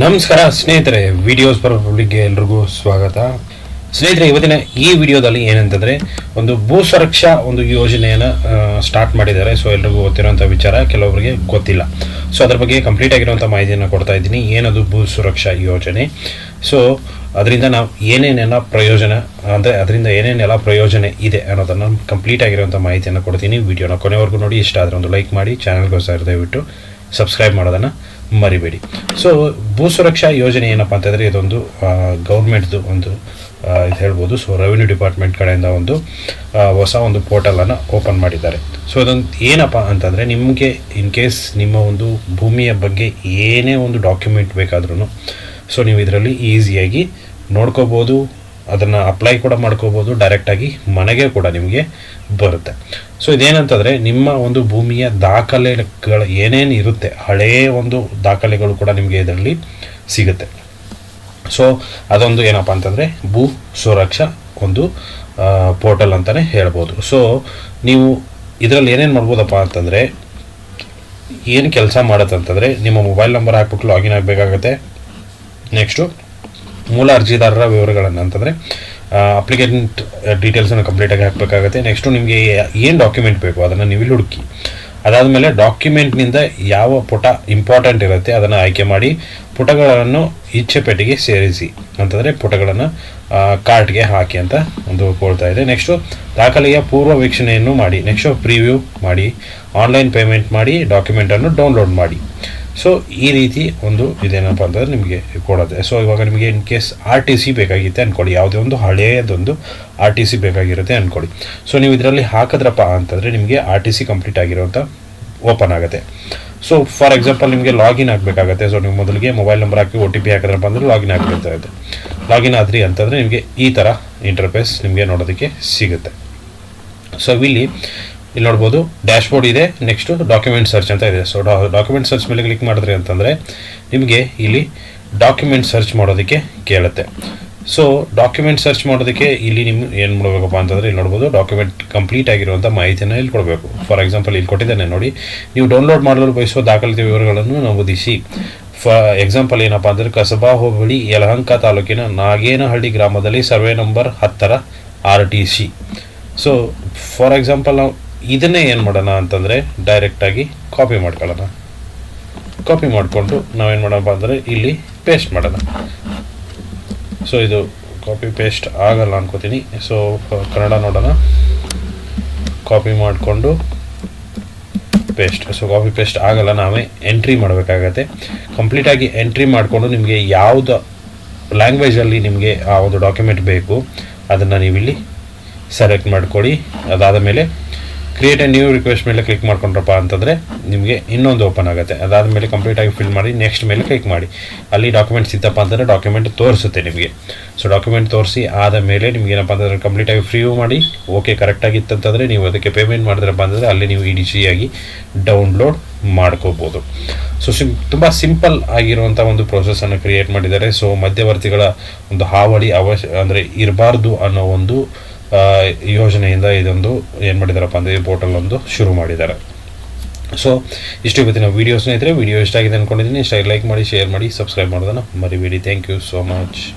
ನಮಸ್ಕಾರ ಸ್ನೇಹಿತರೆ videos per ಪಬ್ಲಿಕ್ಗೆ ಎಲ್ರಿಗೂ ಸ್ವಾಗತ. ಸ್ನೇಹಿತರೆ, ಇವತ್ತಿನ ಈ ವಿಡಿಯೋದಲ್ಲಿ ಏನಂತಂದರೆ, ಒಂದು ಭೂ ಸುರಕ್ಷಾ ಒಂದು ಯೋಜನೆಯನ್ನು ಸ್ಟಾರ್ಟ್ ಮಾಡಿದ್ದಾರೆ. ಸೊ ಎಲ್ರಿಗೂ ಗೊತ್ತಿರೋಂಥ ವಿಚಾರ ಕೆಲವರಿಗೆ ಗೊತ್ತಿಲ್ಲ. ಸೊ ಅದ್ರ ಬಗ್ಗೆ ಕಂಪ್ಲೀಟ್ ಆಗಿರುವಂಥ ಮಾಹಿತಿಯನ್ನು ಕೊಡ್ತಾ ಇದ್ದೀನಿ. ಏನದು ಭೂ ಸುರಕ್ಷಾ ಯೋಜನೆ? ಸೊ ಅದರಿಂದ ನಾವು ಏನೇನೆಲ್ಲ ಪ್ರಯೋಜನ, ಅಂದರೆ ಅದರಿಂದ ಏನೇನೆಲ್ಲ ಪ್ರಯೋಜನ ಇದೆ ಅನ್ನೋದನ್ನು ಕಂಪ್ಲೀಟ್ ಆಗಿರುವಂಥ ಮಾಹಿತಿಯನ್ನು ಕೊಡ್ತೀನಿ. ವಿಡಿಯೋನ ಕೊನೆವರೆಗೂ ನೋಡಿ, ಇಷ್ಟ ಆದರೆ ಒಂದು ಲೈಕ್ ಮಾಡಿ ಚಾನಲ್ಗೋಸ್ಕರ ದಯವಿಟ್ಟು ಸಬ್ಸ್ಕ್ರೈಬ್ ಮಾಡೋದನ್ನು. ಮರಿಬೇಡಿ. ಸೊ ಭೂ ಸುರಕ್ಷಾ ಯೋಜನೆ ಏನಪ್ಪ ಅಂತಂದರೆ ಇದೊಂದು ಗೌರ್ಮೆಂಟ್ದು ಒಂದು ಇದು ಹೇಳ್ಬೋದು. ಸೊ ರೆವಿನ್ಯೂ ಡಿಪಾರ್ಟ್ಮೆಂಟ್ ಕಡೆಯಿಂದ ಒಂದು ಹೊಸ ಒಂದು ಪೋರ್ಟಲನ್ನು ಓಪನ್ ಮಾಡಿದ್ದಾರೆ. ಸೊ ಅದೊಂದು ಏನಪ್ಪ ಅಂತಂದರೆ ನಿಮಗೆ ಇನ್ ಕೇಸ್ ನಿಮ್ಮ ಒಂದು ಭೂಮಿಯ ಬಗ್ಗೆ ಏನೇ ಒಂದು ಡಾಕ್ಯುಮೆಂಟ್ ಬೇಕಾದ್ರೂ ಸೊ ನೀವು ಇದರಲ್ಲಿ ಈಸಿಯಾಗಿ ನೋಡ್ಕೋಬೋದು ಅದನ್ನು ಅಪ್ಲೈ ಕೂಡ ಮಾಡ್ಕೋಬೋದು ಡೈರೆಕ್ಟಾಗಿ ಮನೆಗೆ ಕೂಡ ನಿಮಗೆ ಬರುತ್ತೆ. ಸೊ ಇದೇನಂತಂದರೆ ನಿಮ್ಮ ಒಂದು ಭೂಮಿಯ ದಾಖಲೆಗಳು ಏನೇನು ಇರುತ್ತೆ ಹಳೆಯ ಒಂದು ದಾಖಲೆಗಳು ಕೂಡ ನಿಮಗೆ ಇದರಲ್ಲಿ ಸಿಗುತ್ತೆ. ಸೊ ಅದೊಂದು ಏನಪ್ಪ ಅಂತಂದರೆ ಭೂ ಸುರಕ್ಷಾ ಒಂದು ಪೋರ್ಟಲ್ ಅಂತಲೇ ಹೇಳ್ಬೋದು. ಸೊ ನೀವು ಇದರಲ್ಲಿ ಏನೇನು ಮಾಡ್ಬೋದಪ್ಪ ಅಂತಂದರೆ ಏನು ಕೆಲಸ ಮಾಡುತ್ತೆ ಅಂತಂದರೆ ನಿಮ್ಮ ಮೊಬೈಲ್ ನಂಬರ್ ಹಾಕ್ಬಿಟ್ಟು ಲಾಗಿನ್ ಆಗಬೇಕಾಗತ್ತೆ. ನೆಕ್ಸ್ಟು ಮೂಲ ಅರ್ಜಿದಾರರ ವಿವರಗಳನ್ನು ಅಂತಂದರೆ ಅಪ್ಲಿಕೆಂಟ್ ಡೀಟೇಲ್ಸನ್ನು ಕಂಪ್ಲೀಟಾಗಿ ಹಾಕಬೇಕಾಗುತ್ತೆ. ನೆಕ್ಸ್ಟು ನಿಮಗೆ ಏನು ಡಾಕ್ಯುಮೆಂಟ್ ಬೇಕು, ಅದನ್ನು ನೀವು ಇಲ್ಲಿ ಹುಡುಕಿ. ಅದಾದಮೇಲೆ ಡಾಕ್ಯುಮೆಂಟ್ನಿಂದ ಯಾವ ಪುಟ ಇಂಪಾರ್ಟೆಂಟ್ ಇರುತ್ತೆ, ಅದನ್ನು ಆಯ್ಕೆ ಮಾಡಿ ಪುಟಗಳನ್ನು ಇಚ್ಛೆ ಪೆಟ್ಟಿಗೆ ಸೇರಿಸಿ. ಅಂತಂದರೆ ಪುಟಗಳನ್ನು ಕಾರ್ಟ್ಗೆ ಹಾಕಿ ಅಂತ ಒಂದು ಕೊಡ್ತಾ ಇದೆ. ನೆಕ್ಸ್ಟು ದಾಖಲೆಯ ಪೂರ್ವ ವೀಕ್ಷಣೆಯನ್ನು ಮಾಡಿ. ನೆಕ್ಸ್ಟು ಪ್ರಿವ್ಯೂ ಮಾಡಿ. ಆನ್ಲೈನ್ ಪೇಮೆಂಟ್ ಮಾಡಿ ಡಾಕ್ಯುಮೆಂಟನ್ನು ಡೌನ್ಲೋಡ್ ಮಾಡಿ. ಸೊ ಈ ರೀತಿ ಒಂದು ಇದೇನಪ್ಪ ಅಂತಂದ್ರೆ ನಿಮಗೆ ಕೊಡುತ್ತೆ. ಸೊ ಇವಾಗ ನಿಮಗೆ in case R T C ಬೇಕಾಗಿತ್ತೆ ಅಂದ್ಕೊಳ್ಳಿ ಯಾವುದೇ ಒಂದು ಹಳೆಯದೊಂದು ಆರ್ ಟಿ ಸಿ ಬೇಕಾಗಿರುತ್ತೆ ಅಂದ್ಕೊಳ್ಳಿ ಸೊ ನೀವು ಇದರಲ್ಲಿ ಹಾಕಿದ್ರಪ್ಪ ಅಂತಂದರೆ ನಿಮಗೆ ಆರ್ ಟಿ ಸಿ ಕಂಪ್ಲೀಟ್ ಆಗಿರೋಂಥ ಓಪನ್ ಆಗುತ್ತೆ. ಸೊ ಫಾರ್ ಎಕ್ಸಾಂಪಲ್ ನಿಮಗೆ ಲಾಗಿನ್ ಆಗಬೇಕಾಗತ್ತೆ. ಸೊ ನೀವು ಮೊದಲಿಗೆ ಮೊಬೈಲ್ ನಂಬರ್ ಹಾಕಿ ಒ ಟಿ ಪಿ ಹಾಕಿದ್ರಪ್ಪ ಅಂದರೆ ಲಾಗಿನ್ ಆಗಬೇಕಾಗುತ್ತೆ ಲಾಗಿನ್ ಆದ್ರಿ ಅಂತಂದರೆ ನಿಮಗೆ ಈ ಥರ ಇಂಟರ್ಫೇಸ್ ನಿಮಗೆ ನೋಡೋದಕ್ಕೆ ಸಿಗುತ್ತೆ. ಸೊ ಇಲ್ಲಿ ಇಲ್ಲಿ ನೋಡ್ಬೋದು ಡ್ಯಾಶ್ಬೋರ್ಡ್ ಇದೆ ನೆಕ್ಸ್ಟು ಡಾಕ್ಯುಮೆಂಟ್ ಸರ್ಚ್ ಅಂತ ಇದೆ. ಸೊ ಡಾಕ್ಯುಮೆಂಟ್ ಸರ್ಚ್ ಮೇಲೆ ಕ್ಲಿಕ್ ಮಾಡಿದ್ರೆ ಅಂತಂದರೆ, ನಿಮಗೆ ಇಲ್ಲಿ ಡಾಕ್ಯುಮೆಂಟ್ ಸರ್ಚ್ ಮಾಡೋದಕ್ಕೆ ಕೇಳುತ್ತೆ. ಸೊ ಡಾಕ್ಯುಮೆಂಟ್ ಸರ್ಚ್ ಮಾಡೋದಕ್ಕೆ ಇಲ್ಲಿ ನಿಮ್ಮ ಏನು ಮಾಡಬೇಕಪ್ಪ ಅಂತಂದರೆ, ಇಲ್ಲಿ ನೋಡ್ಬೋದು ಡಾಕ್ಯುಮೆಂಟ್ ಕಂಪ್ಲೀಟ್ ಆಗಿರುವಂಥ ಮಾಹಿತಿಯನ್ನು ಇಲ್ಲಿ ಕೊಡಬೇಕು. ಫಾರ್ ಎಕ್ಸಾಂಪಲ್ ಇಲ್ಲಿ ಕೊಟ್ಟಿದ್ದೇನೆ ನೋಡಿ, ನೀವು ಡೌನ್ಲೋಡ್ ಮಾಡಲು ಬಯಸುವ ದಾಖಲಾತಿ ವಿವರಗಳನ್ನು ನಮೂದಿಸಿ ಫ ಎಕ್ಸಾಂಪಲ್ ಏನಪ್ಪ ಅಂದರೆ, ಕಸಬಾ ಹೋಬಳಿ, ಯಲಹಂಕ ತಾಲೂಕಿನ ನಾಗೇನಹಳ್ಳಿ ಗ್ರಾಮದಲ್ಲಿ ಸರ್ವೆ ನಂಬರ್ ಹತ್ತರ R T C so for example ಇದನ್ನೇ ಏನು ಮಾಡೋಣ ಅಂತಂದರೆ ಡೈರೆಕ್ಟಾಗಿ ಕಾಪಿ ಮಾಡ್ಕೊಳ್ಳೋಣ. ಕಾಪಿ ಮಾಡಿಕೊಂಡು ನಾವೇನು ಮಾಡೋಣ ಅಂದರೆ ಇಲ್ಲಿ ಪೇಸ್ಟ್ ಮಾಡೋಣ. ಸೊ ಇದು ಕಾಪಿ ಪೇಸ್ಟ್ ಆಗಲ್ಲ ಅನ್ಕೋತೀನಿ. ಸೊ ಕನ್ನಡ ನೋಡೋಣ. ಕಾಪಿ ಮಾಡಿಕೊಂಡು ಪೇಸ್ಟ್ ಸೊ ಕಾಪಿ ಪೇಸ್ಟ್ ಆಗಲ್ಲ, ನಾವೇ ಎಂಟ್ರಿ ಮಾಡಬೇಕಾಗತ್ತೆ. ಕಂಪ್ಲೀಟಾಗಿ ಎಂಟ್ರಿ ಮಾಡಿಕೊಂಡು ನಿಮಗೆ ಯಾವುದು ಲ್ಯಾಂಗ್ವೇಜಲ್ಲಿ ನಿಮಗೆ ಆ ಒಂದು ಡಾಕ್ಯುಮೆಂಟ್ ಬೇಕು, ಅದನ್ನು ನೀವಿಲ್ಲಿ ಸೆಲೆಕ್ಟ್ ಮಾಡಿಕೊಡಿ ಅದಾದ ಮೇಲೆ ಕ್ರಿಯೇಟ್ ಎ ನ್ಯೂ ರಿಕ್ವೆಸ್ಟ್ ಮೇಲೆ ಕ್ಲಿಕ್ ಮಾಡ್ಕೊಂಡ್ರಪ್ಪ ಅಂತಂದರೆ ನಿಮಗೆ ಇನ್ನೊಂದು ಓಪನ್ ಆಗುತ್ತೆ. ಅದಾದ ಮೇಲೆ ಕಂಪ್ಲೀಟಾಗಿ ಫಿಲ್ ಮಾಡಿ ನೆಕ್ಸ್ಟ್ ಮೇಲೆ ಕ್ಲಿಕ್ ಮಾಡಿ. ಅಲ್ಲಿ ಡಾಕ್ಯುಮೆಂಟ್ಸ್ ಇತ್ತಪ್ಪ ಅಂತಂದರೆ ಡಾಕ್ಯುಮೆಂಟ್ ತೋರಿಸುತ್ತೆ ನಿಮಗೆ. ಸೊ ಡಾಕ್ಯುಮೆಂಟ್ ತೋರಿಸಿ ಆದ ಮೇಲೆ ನಿಮ್ಗೆ ಏನಪ್ಪ ಅಂತಂದರೆ ಕಂಪ್ಲೀಟಾಗಿ ಫ್ರೀ ಮಾಡಿ ಓಕೆ ಕರೆಕ್ಟಾಗಿತ್ತಂತಂದರೆ ನೀವು ಅದಕ್ಕೆ ಪೇಮೆಂಟ್ ಮಾಡಿದ್ರಪ್ಪ ಅಂತಂದರೆ ಅಲ್ಲಿ ನೀವು ಈಡಿಸಿಯಾಗಿ ಡೌನ್ಲೋಡ್ ಮಾಡ್ಕೋಬೋದು. ಸೊ ಸಿಂ ತುಂಬ ಸಿಂಪಲ್ ಆಗಿರುವಂಥ ಒಂದು ಪ್ರೋಸೆಸನ್ನು ಕ್ರಿಯೇಟ್ ಮಾಡಿದ್ದಾರೆ. ಸೊ ಮಧ್ಯವರ್ತಿಗಳ ಒಂದು ಹಾವಳಿ ಅವಶ್ಯ, ಅಂದರೆ ಇರಬಾರ್ದು ಅನ್ನೋ ಒಂದು ಯೋಜನೆಯಿಂದ ಇದೊಂದು ಏನು ಮಾಡಿದಾರಪ್ಪ ಅಂದರೆ ಈ ಪೋರ್ಟಲ್ ಒಂದು ಶುರು ಮಾಡಿದ್ದಾರೆ ಸೊ ಇಷ್ಟು ಇವತ್ತಿನ ವೀಡಿಯೋ ಸ್ನೇಹಿತರೆ ವಿಡಿಯೋ ಇಷ್ಟ ಆಗಿದೆ ಅಂದ್ಕೊಂಡಿದ್ದೀನಿ ಇಷ್ಟ ಲೈಕ್ ಮಾಡಿ ಶೇರ್ ಮಾಡಿ ಸಬ್ಸ್ಕ್ರೈಬ್ ಮಾಡೋದನ್ನು ಮರಿಬೇಡಿ. Thank you so much